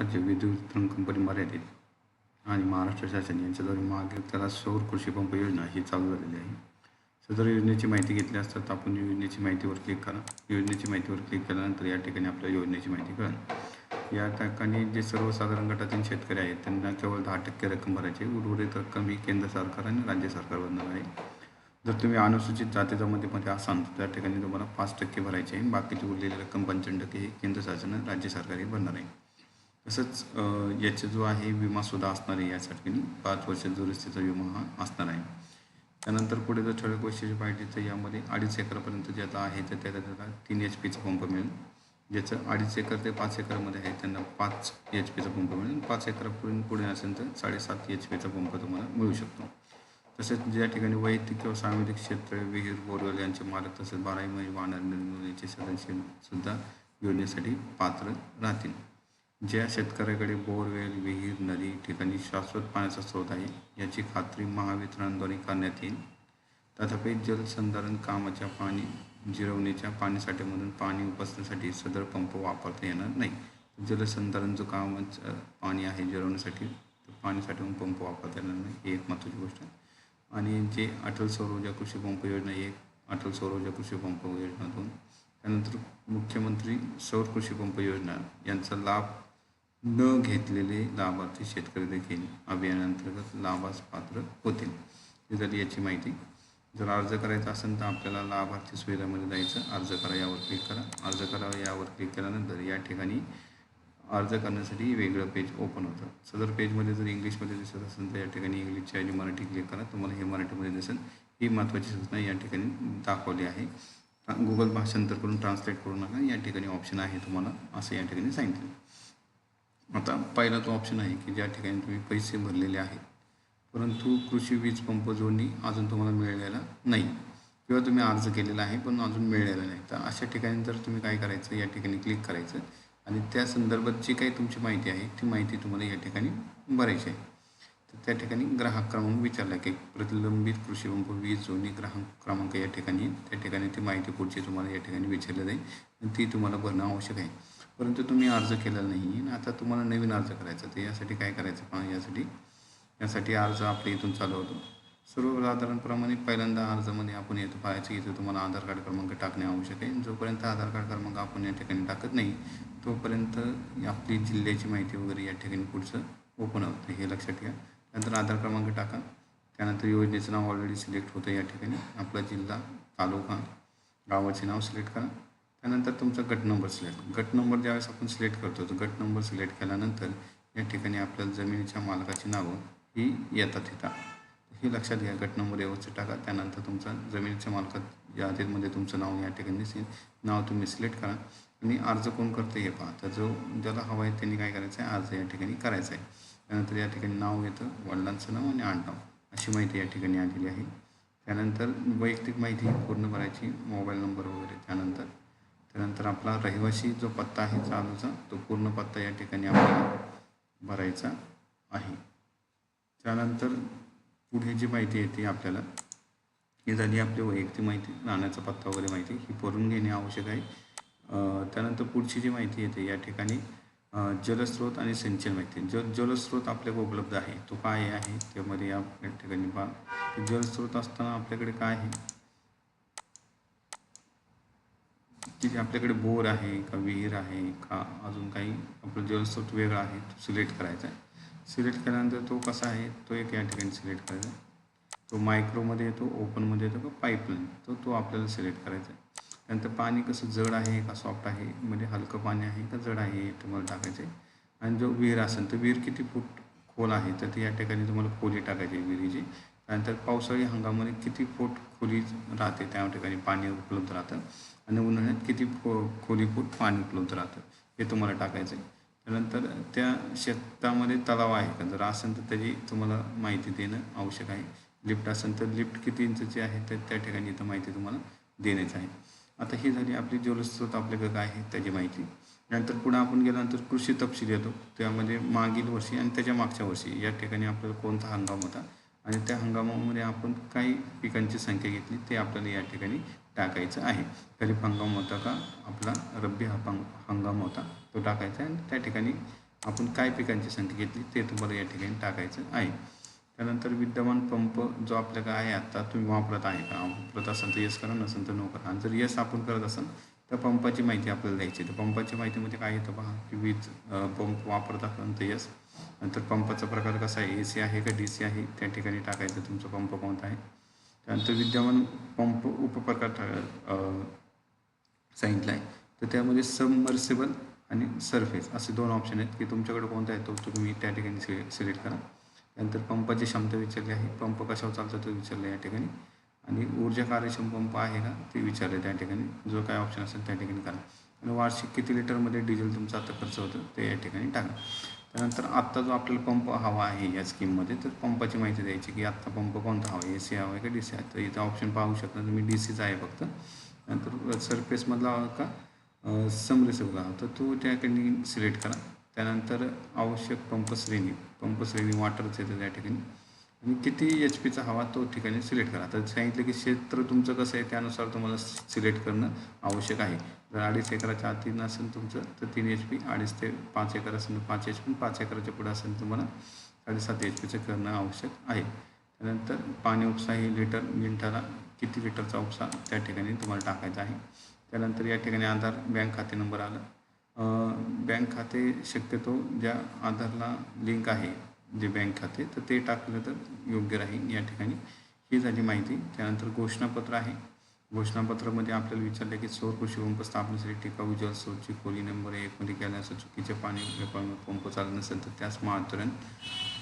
राज्य विद्युत वितरण कंपनी मर्यादित आणि महाराष्ट्र शासन यांच्याद्वारे मागे त्याला सौर कृषी पंप योजना ही चालू झालेली आहे. सदर योजनेची माहिती घेतली असतात आपण योजनेची माहितीवर क्लिक करा. योजनेची माहितीवर क्लिक केल्यानंतर या ठिकाणी आपल्याला योजनेची माहिती कळेल या ठिकाणी जे सर्वसाधारण गटातील शेतकरी आहेत त्यांना केवळ दहा टक्के रक्कम भरायची आहे. उर्वरित रक्कम ही केंद्र सरकार आणि राज्य सरकार भरणार आहे. जर तुम्ही अनुसूचित जाती जमातीमध्ये असाल तर त्या ठिकाणी तुम्हाला पाच टक्के भरायचे आहे. बाकीची उरलेली रक्कम पंच्याण्णव टक्के केंद्र शासन राज्य सरकारही भरणार आहे. तसंच याचा जो आहे विमासुद्धा असणार आहे यासाठी. पाच वर्ष दुरुस्तीचा विमा हा असणार आहे. त्यानंतर पुढे जर ठळक वैशिष्ट्य पाहिजे तर यामध्ये अडीच एकरपर्यंत आता आहे तर त्याला त्याला तीन एच पीचा पंप मिळेल. ज्याचं अडीच एकर ते पाच एकरमध्ये आहे त्यांना पाच एच पीचा पंप मिळेल. पाच एकरापर्यंत पुढे असेल तर साडेसात एच पीचा पंप तुम्हाला मिळू शकतो. तसेच ज्या ठिकाणी वैयक्तिक किंवा सामाजिक क्षेत्र विहीर बोरवेल यांचे मालक तसेच बाराही महिने वाहणार निर्मूलनेचे सदस्य सुद्धा योजनेसाठी पात्र राहतील. ज्या शेतकऱ्याकडे बोरवेल विहीर नदी ठिकाणी शाश्वत पाण्याचा स्रोत आहे याची खात्री महावितरणाद्वारे करण्यात येईल. तथापि जलसंधारण कामाच्या पाणी जिरवणीच्या पाणीसाठ्यामधून पाणी उपसण्यासाठी सदर पंप वापरता येणार नाही. जलसंधारण जो कामाचं पाणी आहे जिरवण्यासाठी पाणी साठवून पंप वापरता येणार नाही. ही एक महत्त्वाची गोष्ट आहे. आणि जे अटल सौर ऊर्जा कृषी पंप योजना एक अटल सौर ऊर्जा कृषी पंप योजना दोन त्यानंतर मुख्यमंत्री सौर कृषी पंप योजना यांचा लाभ न घेतलेले लाभार्थी शेतकरी देखील अभियानांतर्गत लाभास पात्र होतील. ही झाली याची माहिती. जर अर्ज करायचा असेल तर आपल्याला लाभार्थी सुविधामध्ये जायचं. अर्ज करा यावर क्लिक करा. अर्ज करा यावर क्लिक केल्यानंतर या ठिकाणी अर्ज करण्यासाठी वेगळं पेज ओपन होतं. सदर पेजमध्ये जर इंग्लिशमध्ये दिसत असेल तर या ठिकाणी इंग्लिशची आणि मराठी क्लिक करा. तुम्हाला हे मराठीमध्ये दिसेल. ही महत्त्वाची सूचना या ठिकाणी दाखवली आहे. गुगल भाषांतर करून ट्रान्सलेट करू नका. या ठिकाणी ऑप्शन आहे तुम्हाला. असं या ठिकाणी सांगितलं. आता पहिला तो ऑप्शन आहे की ज्या ठिकाणी तुम्ही पैसे भरलेले आहेत परंतु कृषी वीज पंप जोडणी अजून तुम्हाला मिळालेला नाही. किंवा तुम्ही अर्ज केलेला आहे पण अजून मिळालेला नाही. तर अशा ठिकाणी जर तुम्ही काय करायचं या ठिकाणी क्लिक करायचं आणि त्या संदर्भात जी काही तुमची माहिती आहे ती माहिती तुम्हाला या ठिकाणी भरायची आहे. तर त्या ठिकाणी ग्राहक क्रमांक विचारला की प्रतिलंबित कृषी पंप वीज जोडणी ग्राहक क्रमांक या ठिकाणी त्या ठिकाणी ती माहिती पुढची तुम्हाला या ठिकाणी विचारली जाईल ती तुम्हाला भरणं आवश्यक आहे. परंतु तुम्ही अर्ज केलेला नाही आहे आता तुम्हाला नवीन अर्ज करायचा तर यासाठी काय करायचं पहा? यासाठी यासाठी अर्ज आपल्या इथून चालू होतो. सर्वसाधारणप्रमाणे पहिल्यांदा अर्जामध्ये आपण येतो पाहायचं की इथं तुम्हाला आधार कार्ड क्रमांक टाकणे आवश्यक आहे. जोपर्यंत आधार कार्ड क्रमांक आपण या ठिकाणी टाकत नाही तोपर्यंत आपली जिल्ह्याची माहिती वगैरे या ठिकाणी पुढचं ओपन होतं. हे लक्षात घ्या. नंतर आधार क्रमांक टाका. त्यानंतर योजनेचं नाव ऑलरेडी सिलेक्ट होतं या ठिकाणी. आपला जिल्हा तालुका गावाचे नाव सिलेक्ट करा. त्यानंतर तुमचा गट नंबर सिलेक्ट. गट नंबर ज्यावेळेस आपण सिलेक्ट करतो तर गट नंबर सिलेक्ट केल्यानंतर या ठिकाणी आपल्याला जमिनीच्या मालकाची नावं ही येतात इथं. हे लक्षात घ्या गट नंबर व्यवस्थित टाका. त्यानंतर तुमचा जमिनीच्या मालकात यादीमध्ये तुमचं नाव या ठिकाणी दिसेल. नाव तुम्ही सिलेक्ट करा. आणि अर्ज कोण करतं हे पहा. तर जो ज्याला हवा आहे त्यांनी काय करायचं आहे अर्ज या ठिकाणी करायचा आहे त्यानंतर या ठिकाणी नाव येतं वडिलांचं नाव आणि आडनाव. अशी माहिती या ठिकाणी आलेली आहे. त्यानंतर वैयक्तिक माहिती पूर्ण भरायची मोबाईल नंबर वगैरे त्यानंतर त्यानंतर आपला रहिवासी जो पत्ता आहे चालूचा तो पूर्ण पत्ता या ठिकाणी आपल्याला भरायचा आहे. त्यानंतर पुढे जी माहिती येते आपल्याला ही झाली आपली वैयक्तिक माहिती राहण्याचा पत्ता वगैरे माहिती ही भरून घेणे आवश्यक आहे. त्यानंतर पुढची जी माहिती येते या ठिकाणी जलस्रोत आणि सिंचन माहिती. जल जलस्रोत आपल्याकडे उपलब्ध आहे. तो काय आहे? त्यामध्ये या या ठिकाणी पहा. जलस्रोत असताना आपल्याकडे काय आहे? जे आपल्याकडे बोर आहे का विहीर आहे का अजून काही आपलं जलस्रोत वेगळा आहे तो सिलेक्ट करायचा आहे. सिलेक्ट केल्यानंतर तो कसा आहे तो एक या ठिकाणी सिलेक्ट करायचा आहे. तो मायक्रोमध्ये येतो ओपनमध्ये येतो का पाईपलाईन तो तो आपल्याला सिलेक्ट करायचा आहे. त्यानंतर पाणी कसं जड आहे का सॉफ्ट आहे म्हणजे हलकं पाणी आहे का जड आहे तुम्हाला टाकायचं आहे. आणि जो विहीर असेल तर विहीर किती फूट खोल आहे तर ते या ठिकाणी तुम्हाला खोली टाकायची आहे विहिरीची. त्यानंतर पावसाळी हंगामामध्ये किती फूट खोली राहते त्या ठिकाणी पाणी उपलब्ध राहतं. आणि उन्हाळ्यात किती खो खोलीफूट पाणी उपलब्ध राहतं हे तुम्हाला टाकायचं आहे. त्यानंतर त्या शेतामध्ये तलाव आहे का? जर असेल तर त्याची तुम्हाला माहिती देणं आवश्यक आहे. लिफ्ट असेल तर लिफ्ट किती इंचची आहे तर त्या ठिकाणी इथं माहिती तुम्हाला देण्याचं आहे. आता ही झाली आपली जलस्रोत आपल्याकडे काय आहे त्याची माहिती. नंतर पुढे आपण गेल्यानंतर कृषी तपशील येतो. त्यामध्ये मागील वर्षी आणि त्याच्या मागच्या वर्षी या ठिकाणी आपल्याला कोणता हंगाम होता आणि त्या हंगामामध्ये आपण काही पिकांची संख्या घेतली ते आपल्याला या ठिकाणी टाकायचं आहे. खरीप हंगाम होता का आपला रब्बी हंगाम हंगाम होता तो टाकायचा आहे. आणि त्या ठिकाणी आपण काय पिकांची संख्या घेतली ते तुम्हाला या ठिकाणी टाकायचं आहे. त्यानंतर विद्यमान पंप जो आपल्याकडे आहे आत्ता तुम्ही वापरत आहे का? वापरत असाल तर येस करा नसेल तर नो करा. आणि जर येस आपण करत असाल तर पंपाची माहिती आपल्याला द्यायची तर पंपाची माहितीमध्ये काय येतं पहा की वीज पंप वापरत असाल तर येस नंतर पंपाचा प्रकार कसा आहे? ए सी आहे का डी सी आहे? त्या ठिकाणी टाकायचं तुमचा पंप कोणता आहे? त्यानंतर विद्यमान पंप उपप्रकार टा- सांगितला आहे. तर त्यामध्ये सबमर्सिबल आणि सरफेस असे दोन ऑप्शन आहेत की तुमच्याकडे कोणता आहे तो तुम्ही त्या ठिकाणी सिले सिलेक्ट करा. त्यानंतर पंपाची क्षमता विचारली आहे. पंप कशावर चालतो तो विचारला या ठिकाणी. आणि ऊर्जा कार्यक्षम पंप आहे का? ते विचारले त्या ठिकाणी. जो काय ऑप्शन असेल त्या ठिकाणी करा. आणि वार्षिक किती लिटरमध्ये डिझेल तुमचा आता खर्च होतो ते या ठिकाणी टाका. त्यानंतर आत्ता जो आपल्याला पंप हवा आहे या स्कीममध्ये तर पंपाची माहिती द्यायची की आत्ता पंप कोणता हवा आहे? ए सी हवा आहे का डी सी आहे? तर इथं ऑप्शन पाहू शकता तुम्ही डी सीचा आहे फक्त. नंतर सरफेसमधला हवा का? समरेसिबल हवा तर तो त्या ठिकाणी सिलेक्ट करा. त्यानंतर आवश्यक पंप श्रेणी पंप श्रेणी वॉटरच येतं त्या ठिकाणी. आणि किती एच पीचा हवा तो ठिकाणी सिलेक्ट करा. तर सांगितलं की क्षेत्र तुमचं कसं आहे त्यानुसार तुम्हाला सिलेक्ट करणं आवश्यक आहे. जर अडीच एकराच्या आत असेल तुमचं तर तीन एच पी अडीच ते पाच एकर असेल तर पाच एच पी पाच एकराच्या पुढे असेल तुम्हाला साडेसात एच पीचं करणं आवश्यक आहे. त्यानंतर पाणी उपसा ही लिटर मिनिटाला किती लिटरचा उपसा त्या ठिकाणी तुम्हाला टाकायचा आहे. त्यानंतर या ठिकाणी आधार बँक खाते नंबर आला. बँक खाते शक्यतो ज्या आधारला लिंक आहे जे बँक खाते तर ते टाकलं तर योग्य राहील या ठिकाणी. ही झाली माहिती. त्यानंतर घोषणापत्र आहे. घोषणापत्रामध्ये आपल्याला विचारलं की सौर कृषी पंप स्थापनेसाठी टिकाऊ जल स्रोतची खोली नंबर एकमध्ये केल्यास चुकीचे पाणी पंप चालत नसेल तर त्यास महातरण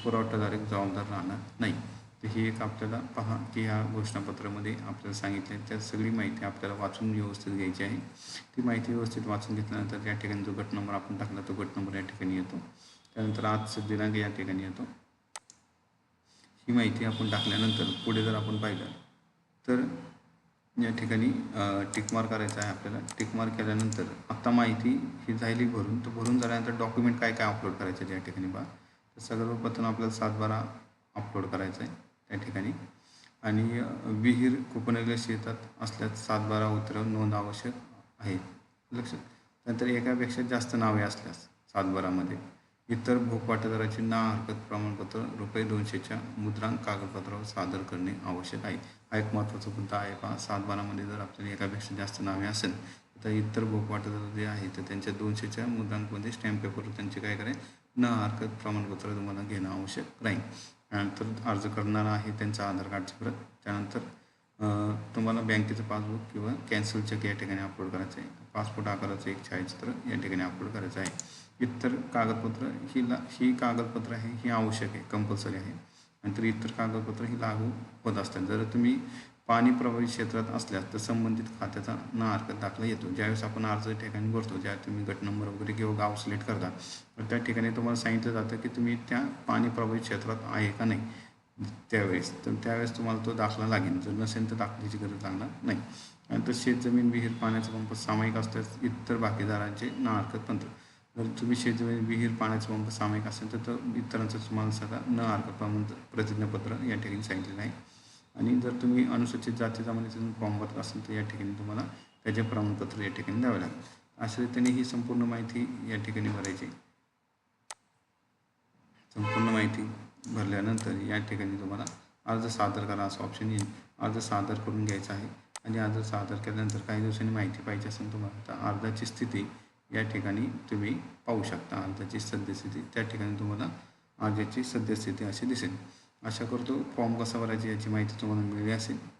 पुरवठादारक जबाबदार राहणार नाही. तर ही एक आपल्याला पहा की ह्या घोषणापत्रामध्ये आपल्याला सांगितले त्या सगळी माहिती आपल्याला वाचून व्यवस्थित घ्यायची आहे. ती माहिती व्यवस्थित वाचून घेतल्यानंतर या ठिकाणी जो गट नंबर आपण टाकला तो गट नंबर या ठिकाणी येतो. त्यानंतर आजचं दिनांक या ठिकाणी येतो ही माहिती आपण टाकल्यानंतर पुढे जर आपण पाहिलं तर या ठिकाणी टिकमार्क करायचं आहे आपल्याला. टिकमार्क केल्यानंतर आत्ता माहिती ही झाली भरून. तर भरून झाल्यानंतर डॉक्युमेंट काय काय अपलोड करायचं आहे या ठिकाणी बा तर सर्वप्रथम आपल्याला सातबारा अपलोड करायचं आहे त्या ठिकाणी. आणि विहीर कुपनलेल्या शेतात असल्यास सातबारा उतर नोंद आवश्यक आहे. लक्षात. नंतर एकापेक्षा जास्त नावे असल्यास सातबारामध्ये. इतर भोगवाटेदाराची ना हरकत प्रमाणपत्र रुपये दोनशेच्या मुद्रांक कागदपत्रावर सादर करणे आवश्यक आहे. हा एक महत्त्वाचा मुद्दा आहे पहा. सातबारामध्ये जर आपल्याला एकापेक्षा जास्त नावे असेल तर इतर भोगवाटेदार जे आहे तर त्यांच्या दोनशेच्या मुद्रांकमध्ये स्टॅम्प पेपरवर त्यांचे काय करेल? न हरकत प्रमाणपत्र तुम्हाला घेणं आवश्यक राहील. त्यानंतर अर्ज करणारा आहे त्यांचा आधार कार्डची प्रत. त्यानंतर तुम्हाला बँकेचं पासबुक किंवा कॅन्सल चेक या ठिकाणी अपलोड करायचं आहे. पासपोर्ट आकाराचं एक छायाचित्र या ठिकाणी अपलोड करायचं आहे. इतर कागदपत्र ही ला ही कागदपत्र आहे ही आवश्यक आहे कंपल्सरी आहे. नंतर इतर कागदपत्र ही लागू होत असतात. जर तुम्ही पाणी प्रभावित क्षेत्रात असल्यास तर संबंधित खात्याचा ना हरकत दाखला येतो. ज्यावेळेस आपण अर्ज ठिकाणी भरतो ज्या तुम्ही गट नंबर वगैरे किंवा गाव सिलेक्ट करता तर त्या ठिकाणी तुम्हाला सांगितलं जातं की तुम्ही त्या पाणी प्रभावित क्षेत्रात आहे का नाही त्यावेळेस. तर त्यावेळेस तुम्हाला तो दाखला लागेल. जर नसेल तर दाखल्याची गरज लागणार नाही. नंतर शेतजमीन विहीर पाण्याचा पंप सामायिक असल्यास इतर बाकीदारांचे ना हरकत तंत्र जर तुम्ही शेतीमध्ये विहीर पाण्याचा पंप सामायिक असेल तर तो इतरांचं तुम्हाला सगळा न हरकत प्रमाण प्रतिज्ञापत्र या ठिकाणी सांगितलेलं आहे. आणि जर तुम्ही अनुसूचित जाती जमातीतून फॉर्म भरत असेल तर या ठिकाणी तुम्हाला त्याचे प्रमाणपत्र या ठिकाणी द्यावे लागेल. अशा रीतीने ही संपूर्ण माहिती या ठिकाणी भरायची. संपूर्ण माहिती भरल्यानंतर या ठिकाणी तुम्हाला अर्ज सादर करा असं ऑप्शन येईल. अर्ज सादर करून घ्यायचा आहे. आणि अर्ज सादर केल्यानंतर काही दिवसांनी माहिती पाहिजे असेल तुम्हाला तर अर्जाची स्थिती या ठिकाणी तुम्ही पाहू शकता अर्जाची सद्यस्थिती. त्या ठिकाणी तुम्हाला अर्जाची सद्यस्थिती अशी दिसेल. आशा करतो फॉर्म कसा भरायची याची माहिती तुम्हाला मिळाली असेल.